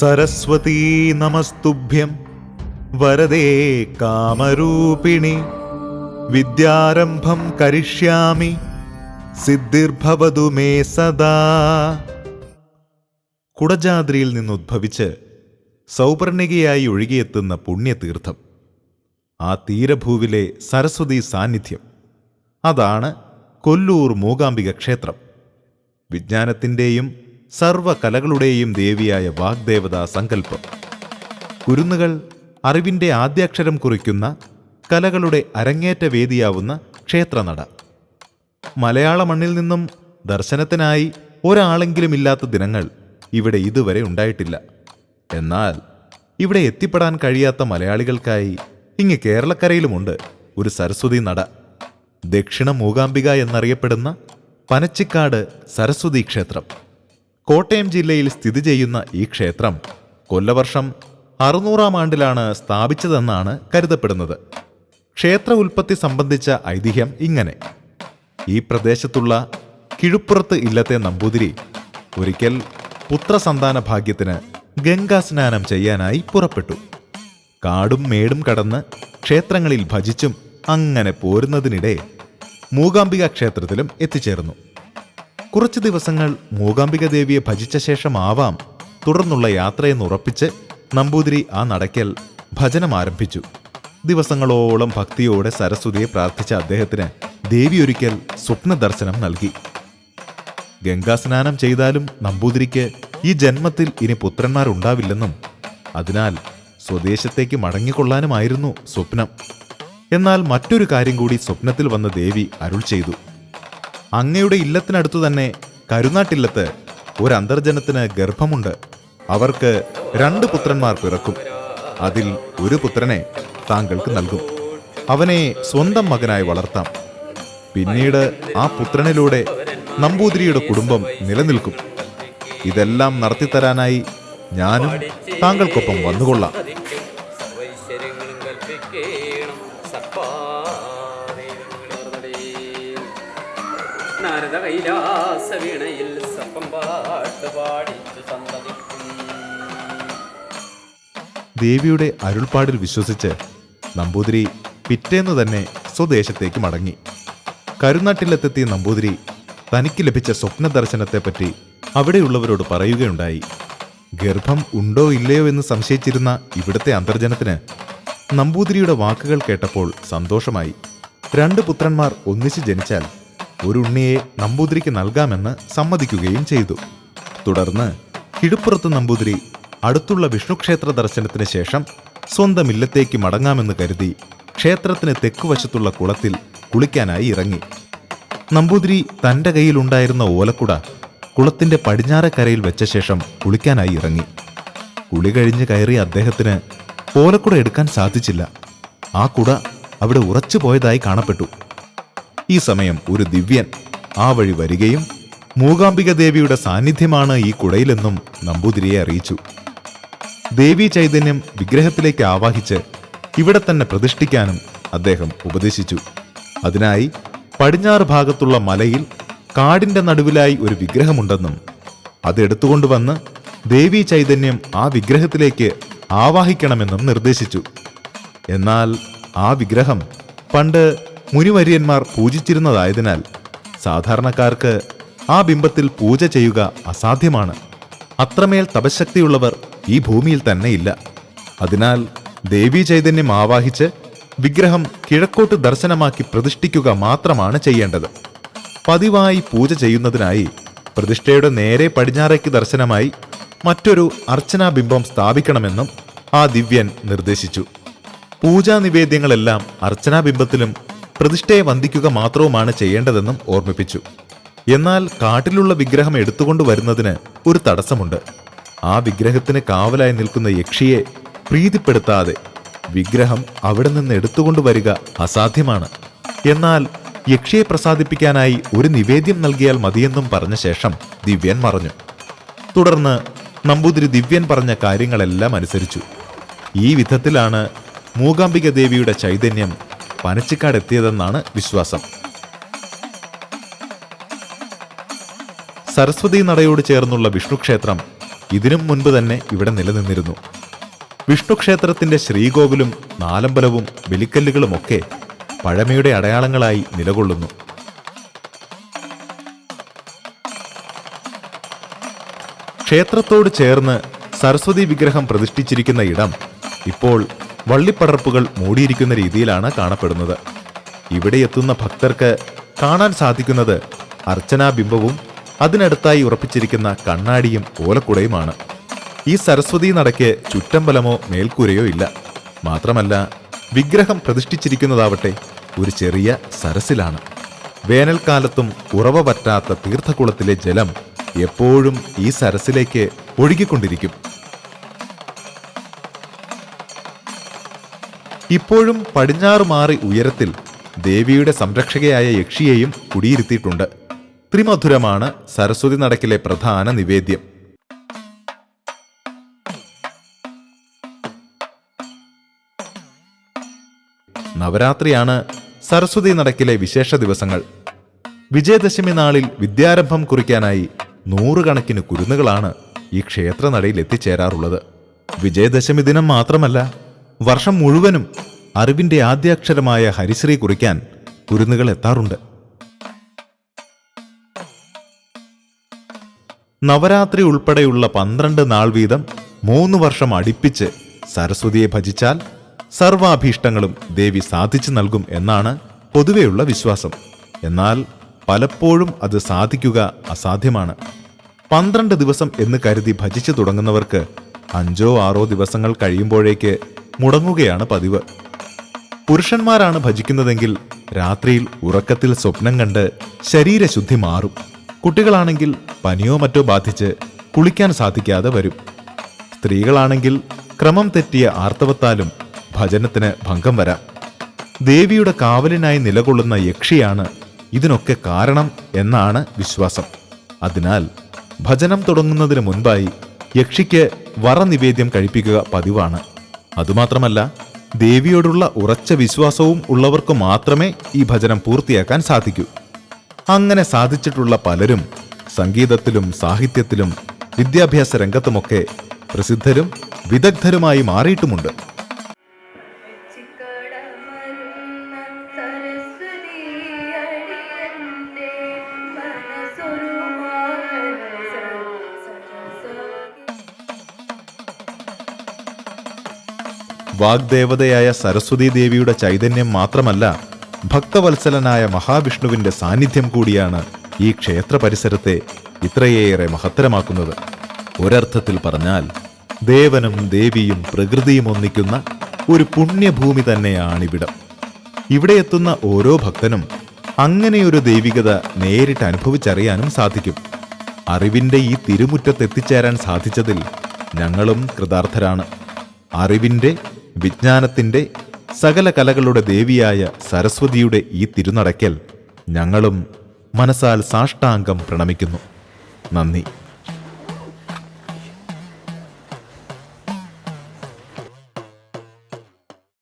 സരസ്വതീ നമസ്തുഭ്യം. വരദേ കാമരൂപിണി. വിദ്യാരംഭം കരിഷ്യാമി. സിദ്ധിർഭവതു may സദാ. കുടജാദ്രിയിൽ നിന്നുദ്ഭവിച്ച് സൗപർണികയായി ഒഴുകിയെത്തുന്ന പുണ്യതീർത്ഥം. ആ തീരഭൂവിലെ സരസ്വതി സാന്നിധ്യം. അതാണ് കൊല്ലൂർ മൂകാംബിക ക്ഷേത്രം. വിജ്ഞാനത്തിന്റെയും സർവകലകളുടെയും ദേവിയായ വാഗ്ദേവതാ സങ്കല്പം. കുരുന്നുകൾ അറിവിന്റെ ആദ്യാക്ഷരം കുറിക്കുന്ന കലകളുടെ അരങ്ങേറ്റ വേദിയാവുന്ന ക്ഷേത്രനട. മലയാള മണ്ണിൽ നിന്നും ദർശനത്തിനായി ഒരാളെങ്കിലും ഇല്ലാത്ത ദിനങ്ങൾ ഇവിടെ ഇതുവരെ ഉണ്ടായിട്ടില്ല. എന്നാൽ ഇവിടെ എത്തിപ്പെടാൻ കഴിയാത്ത മലയാളികൾക്കായി ഇങ്ങ് കേരളക്കരയിലുമുണ്ട് ഒരു സരസ്വതി നട. ദക്ഷിണ മൂകാംബിക എന്നറിയപ്പെടുന്ന പനച്ചിക്കാട് സരസ്വതി ക്ഷേത്രം. കോട്ടയം ജില്ലയിൽ സ്ഥിതി ചെയ്യുന്ന ഈ ക്ഷേത്രം കൊല്ലവർഷം അറുന്നൂറാം ആണ്ടിലാണ് സ്ഥാപിച്ചതെന്നാണ് കരുതപ്പെടുന്നത്. ക്ഷേത്ര ഉൽപ്പത്തി സംബന്ധിച്ച ഐതിഹ്യം ഇങ്ങനെ. ഈ പ്രദേശത്തുള്ള കിഴുപ്പുറത്ത് ഇല്ലത്തെ നമ്പൂതിരി ഒരിക്കൽ പുത്രസന്താന ഭാഗ്യത്തിന് ഗംഗാസ്നാനം ചെയ്യാനായി പുറപ്പെട്ടു. കാടും മേടും കടന്ന് ക്ഷേത്രങ്ങളിൽ ഭജിച്ചും അങ്ങനെ പോരുന്നതിനിടെ മൂകാംബിക ക്ഷേത്രത്തിലും എത്തിച്ചേർന്നു. കുറച്ച് ദിവസങ്ങൾ മൂകാംബിക ദേവിയെ ഭജിച്ച ശേഷമാവാം തുടർന്നുള്ള യാത്രയെന്ന് ഉറപ്പിച്ച് നമ്പൂതിരി ആ നടക്കൽ ഭജനം ആരംഭിച്ചു. ദിവസങ്ങളോളം ഭക്തിയോടെ സരസ്വതിയെ പ്രാർത്ഥിച്ച അദ്ദേഹത്തിന് ദേവി ഒരിക്കൽ സ്വപ്നദർശനം നൽകി. ഗംഗാസ്നാനം ചെയ്താലും നമ്പൂതിരിക്ക് ഈ ജന്മത്തിൽ ഇനി പുത്രന്മാരുണ്ടാവില്ലെന്നും അതിനാൽ സ്വദേശത്തേക്ക് മടങ്ങിക്കൊള്ളാനുമായിരുന്നു സ്വപ്നം. എന്നാൽ മറ്റൊരു കാര്യം കൂടി സ്വപ്നത്തിൽ വന്ന ദേവി അരുൾ ചെയ്തു. അങ്ങയുടെ ഇല്ലത്തിനടുത്തു തന്നെ കരുനാട്ടില്ലത്ത് ഒരു അന്തർജനത്തിന് ഗർഭമുണ്ട്. അവർക്ക് രണ്ട് പുത്രന്മാർ പിറക്കും. അതിൽ ഒരു പുത്രനെ താങ്കൾക്ക് നൽകും. അവനെ സ്വന്തം മകനായി വളർത്താം. പിന്നീട് ആ പുത്രനിലൂടെ നമ്പൂതിരിയുടെ കുടുംബം നിലനിൽക്കും. ഇതെല്ലാം നടത്തിത്തരാനായി ഞാനും താങ്കൾക്കൊപ്പം വന്നുകൊള്ളാം. നാരദ കൈലാസ വീണയിൽ സപ്പം പാട്ട് പാടിച്ചു സന്തതിക്കും. ദേവിയുടെ അരുൾപ്പാടിൽ വിശ്വസിച്ച് നമ്പൂതിരി പിറ്റേന്ന് തന്നെ സ്വദേശത്തേക്ക് മടങ്ങി. കരുനാട്ടിലെത്തെത്തിയ നമ്പൂതിരി തനിക്ക് ലഭിച്ച സ്വപ്ന ദർശനത്തെപ്പറ്റി അവിടെയുള്ളവരോട് പറയുകയുണ്ടായി. ഗർഭം ഉണ്ടോ ഇല്ലയോ എന്ന് സംശയിച്ചിരുന്ന ഇവിടുത്തെ അന്തർജനത്തിന് നമ്പൂതിരിയുടെ വാക്കുകൾ കേട്ടപ്പോൾ സന്തോഷമായി. രണ്ട് പുത്രന്മാർ ഒന്നിച്ച് ജനിച്ചാൽ ഒരു ഉണ്ണിയെ നമ്പൂതിരിക്ക് നൽകാമെന്ന് സമ്മതിക്കുകയും ചെയ്തു. തുടർന്ന് കിഴുപ്പുറത്ത് നമ്പൂതിരി അടുത്തുള്ള വിഷ്ണുക്ഷേത്ര ദർശനത്തിന് ശേഷം സ്വന്തം ഇല്ലത്തേക്ക് മടങ്ങാമെന്ന് കരുതി ക്ഷേത്രത്തിന് തെക്കുവശത്തുള്ള കുളത്തിൽ കുളിക്കാനായി ഇറങ്ങി. നമ്പൂതിരി തന്റെ കയ്യിലുണ്ടായിരുന്ന ഓലക്കുട കുളത്തിന്റെ പടിഞ്ഞാറക്കരയിൽ വെച്ച ശേഷം കുളിക്കാനായി ഇറങ്ങി. കുളി കഴിഞ്ഞ് കയറിയ അദ്ദേഹത്തിന് ഓലക്കുട എടുക്കാൻ സാധിച്ചില്ല. ആ കുട അവിടെ ഉറച്ചു പോയതായി കാണപ്പെട്ടു. ഈ സമയം ഒരു ദിവ്യൻ ആ വഴി വരികയും മൂകാംബിക ദേവിയുടെ സാന്നിധ്യമാണ് ഈ കുടയിലെന്നും നമ്പൂതിരിയെ അറിയിച്ചു. ദേവി ചൈതന്യം വിഗ്രഹത്തിലേക്ക് ആവാഹിച്ച് ഇവിടെ തന്നെ പ്രതിഷ്ഠിക്കാനും അദ്ദേഹം ഉപദേശിച്ചു. അതിനായി പടിഞ്ഞാറ് ഭാഗത്തുള്ള മലയിൽ കാടിന്റെ നടുവിലായി ഒരു വിഗ്രഹമുണ്ടെന്നും അതെടുത്തുകൊണ്ടുവന്ന് ദേവി ചൈതന്യം ആ വിഗ്രഹത്തിലേക്ക് ആവാഹിക്കണമെന്നും നിർദ്ദേശിച്ചു. എന്നാൽ ആ വിഗ്രഹം പണ്ട് മുനിവര്യന്മാർ പൂജിച്ചിരുന്നതായതിനാൽ സാധാരണക്കാർക്ക് ആ ബിംബത്തിൽ പൂജ ചെയ്യുക അസാധ്യമാണ്. അത്രമേൽ തപശക്തിയുള്ളവർ ഈ ഭൂമിയിൽ തന്നെയില്ല. അതിനാൽ ദേവീ ചൈതന്യം ആവാഹിച്ച് വിഗ്രഹം കിഴക്കോട്ട് ദർശനമാക്കി പ്രതിഷ്ഠിക്കുക മാത്രമാണ് ചെയ്യേണ്ടത്. പതിവായി പൂജ ചെയ്യുന്നതിനായി പ്രതിഷ്ഠയുടെ നേരെ പടിഞ്ഞാറേക്ക് ദർശനമായി മറ്റൊരു അർച്ചനാബിംബം സ്ഥാപിക്കണമെന്നും ആ ദിവ്യൻ നിർദ്ദേശിച്ചു. പൂജാ നിവേദ്യങ്ങളെല്ലാം അർച്ചനാബിംബത്തിലും പ്രതിഷ്ഠയെ വന്ദിക്കുക മാത്രവുമാണ് ചെയ്യേണ്ടതെന്നും ഓർമ്മിപ്പിച്ചു. എന്നാൽ കാട്ടിലുള്ള വിഗ്രഹം എടുത്തുകൊണ്ട് വരുന്നതിന് ഒരു തടസ്സമുണ്ട്. ആ വിഗ്രഹത്തിന് കാവലായി നിൽക്കുന്ന യക്ഷിയെ പ്രീതിപ്പെടുത്താതെ വിഗ്രഹം അവിടെ നിന്ന് എടുത്തുകൊണ്ട് വരിക അസാധ്യമാണ്. എന്നാൽ യക്ഷിയെ പ്രസാദിപ്പിക്കാനായി ഒരു നിവേദ്യം നൽകിയാൽ മതിയെന്നും പറഞ്ഞ ശേഷം ദിവ്യൻ മറഞ്ഞു. തുടർന്ന് നമ്പൂതിരി ദിവ്യൻ പറഞ്ഞ കാര്യങ്ങളെല്ലാം അനുസരിച്ചു. ഈ വിധത്തിലാണ് മൂകാംബിക ദേവിയുടെ ചൈതന്യം പനച്ചിക്കാടെത്തിയതെന്നാണ് വിശ്വാസം. സരസ്വതി നടയോട് ചേർന്നുള്ള വിഷ്ണു ക്ഷേത്രം ഇതിനും മുൻപ് തന്നെ ഇവിടെ നിലനിന്നിരുന്നു. വിഷ്ണു ക്ഷേത്രത്തിന്റെ ശ്രീകോവിലും നാലമ്പലവും വെലിക്കല്ലുകളുമൊക്കെ പഴമയുടെ അടയാളങ്ങളായി നിലകൊള്ളുന്നു. ക്ഷേത്രത്തോട് ചേർന്ന് സരസ്വതി വിഗ്രഹം പ്രതിഷ്ഠിച്ചിരിക്കുന്ന ഇടം ഇപ്പോൾ വള്ളിപ്പടർപ്പുകൾ മൂടിയിരിക്കുന്ന രീതിയിലാണ് കാണപ്പെടുന്നത്. ഇവിടെ എത്തുന്ന ഭക്തർക്ക് കാണാൻ സാധിക്കുന്നത് അർച്ചനാ ബിംബവും അതിനടുത്തായി ഉറപ്പിച്ചിരിക്കുന്ന കണ്ണാടിയും ഓലക്കുടയുമാണ്. ഈ സരസ്വതി നടയ്ക്ക് ചുറ്റമ്പലമോ മേൽക്കൂരയോ ഇല്ല. മാത്രമല്ല വിഗ്രഹം പ്രതിഷ്ഠിച്ചിരിക്കുന്നതാവട്ടെ ഒരു ചെറിയ സരസിലാണ് വേനൽക്കാലത്തും ഉറവ പറ്റാത്ത തീർത്ഥകുളത്തിലെ ജലം എപ്പോഴും ഈ സരസിലേക്ക് ഒഴുകിക്കൊണ്ടിരിക്കും. ഇപ്പോഴും പടിഞ്ഞാറ് മാറി ഉയരത്തിൽ ദേവിയുടെ സംരക്ഷകയായ യക്ഷിയെയും കുടിയിരുത്തിയിട്ടുണ്ട്. ത്രിമധുരമാണ് സരസ്വതി നടക്കിലെ പ്രധാന നിവേദ്യം. നവരാത്രിയാണ് സരസ്വതി നടക്കിലെ വിശേഷ ദിവസങ്ങൾ. വിജയദശമി നാളിൽ വിദ്യാരംഭം കുറിക്കാനായി നൂറുകണക്കിന് കുരുന്നുകളാണ് ഈ ക്ഷേത്രനടയിൽ എത്തിച്ചേരാറുള്ളത്. വിജയദശമി ദിനം മാത്രമല്ല വർഷം മുഴുവനും അറിവിന്റെ ആദ്യാക്ഷരമായ ഹരിശ്രീ കുറിക്കാൻ കുരുന്നുകൾ എത്താറുണ്ട്. നവരാത്രി ഉൾപ്പെടെയുള്ള പന്ത്രണ്ട് നാൾ വീതം മൂന്ന് വർഷം അടുപ്പിച്ച് സരസ്വതിയെ ഭജിച്ചാൽ സർവാഭീഷ്ടങ്ങളും ദേവി സാധിച്ചു നൽകും എന്നാണ് പൊതുവെയുള്ള വിശ്വാസം. എന്നാൽ പലപ്പോഴും അത് സാധിക്കുക അസാധ്യമാണ്. പന്ത്രണ്ട് ദിവസം എന്ന് കരുതി ഭജിച്ചു തുടങ്ങുന്നവർക്ക് അഞ്ചോ ആറോ ദിവസങ്ങൾ കഴിയുമ്പോഴേക്ക് മുടങ്ങുകയാണ് പതിവ്. പുരുഷന്മാരാണ് ഭജിക്കുന്നതെങ്കിൽ രാത്രിയിൽ ഉറക്കത്തിൽ സ്വപ്നം കണ്ട് ശരീരശുദ്ധി മാറും. കുട്ടികളാണെങ്കിൽ പനിയോ മറ്റോ ബാധിച്ച് കുളിക്കാൻ സാധിക്കാതെ വരും. സ്ത്രീകളാണെങ്കിൽ ക്രമം തെറ്റിയ ആർത്തവത്താലും ഭജനത്തിന് ഭംഗം വരാം. ദേവിയുടെ കാവലിനായി നിലകൊള്ളുന്ന യക്ഷിയാണ് ഇതിനൊക്കെ കാരണം എന്നാണ് വിശ്വാസം. അതിനാൽ ഭജനം തുടങ്ങുന്നതിന് മുൻപായി യക്ഷിക്ക് വറനിവേദ്യം കഴിപ്പിക്കുക പതിവാണ്. അതുമാത്രമല്ല ദേവിയോടുള്ള ഉറച്ച വിശ്വാസവും ഉള്ളവർക്ക് മാത്രമേ ഈ ഭജനം പൂർത്തിയാക്കാൻ സാധിക്കൂ. അങ്ങനെ സാധിച്ചിട്ടുള്ള പലരും സംഗീതത്തിലും സാഹിത്യത്തിലും വിദ്യാഭ്യാസ രംഗത്തുമൊക്കെ പ്രസിദ്ധരും വിദഗ്ധരുമായി മാറിയിട്ടുമുണ്ട്. വാഗ്ദേവതയായ സരസ്വതി ദേവിയുടെ ചൈതന്യം മാത്രമല്ല ഭക്തവത്സലനായ മഹാവിഷ്ണുവിന്റെ സാന്നിധ്യം കൂടിയാണ് ഈ ക്ഷേത്ര പരിസരത്തെ ഇത്രയേറെ മഹത്തരമാക്കുന്നത്. ഒരർത്ഥത്തിൽ പറഞ്ഞാൽ ദേവനും ദേവിയും പ്രകൃതിയും ഒന്നിക്കുന്ന ഒരു പുണ്യഭൂമി തന്നെയാണിവിടം. ഇവിടെ എത്തുന്ന ഓരോ ഭക്തനും അങ്ങനെയൊരു ദൈവികത നേരിട്ട് അനുഭവിച്ചറിയാനും സാധിക്കും. അറിവിന്റെ ഈ തിരുമുറ്റത്തെത്തിച്ചേരാൻ സാധിച്ചതിൽ ഞങ്ങളും കൃതാർത്ഥരാണ്. അറിവിന്റെ വിജ്ഞാനത്തിന്റെ സകല കലകളുടെ ദേവിയായ സരസ്വതിയുടെ ഈ തിരുനടയ്ക്കൽ ഞങ്ങളും മനസ്സാൽ സാഷ്ടാംഗം പ്രണമിക്കുന്നു. നന്ദി.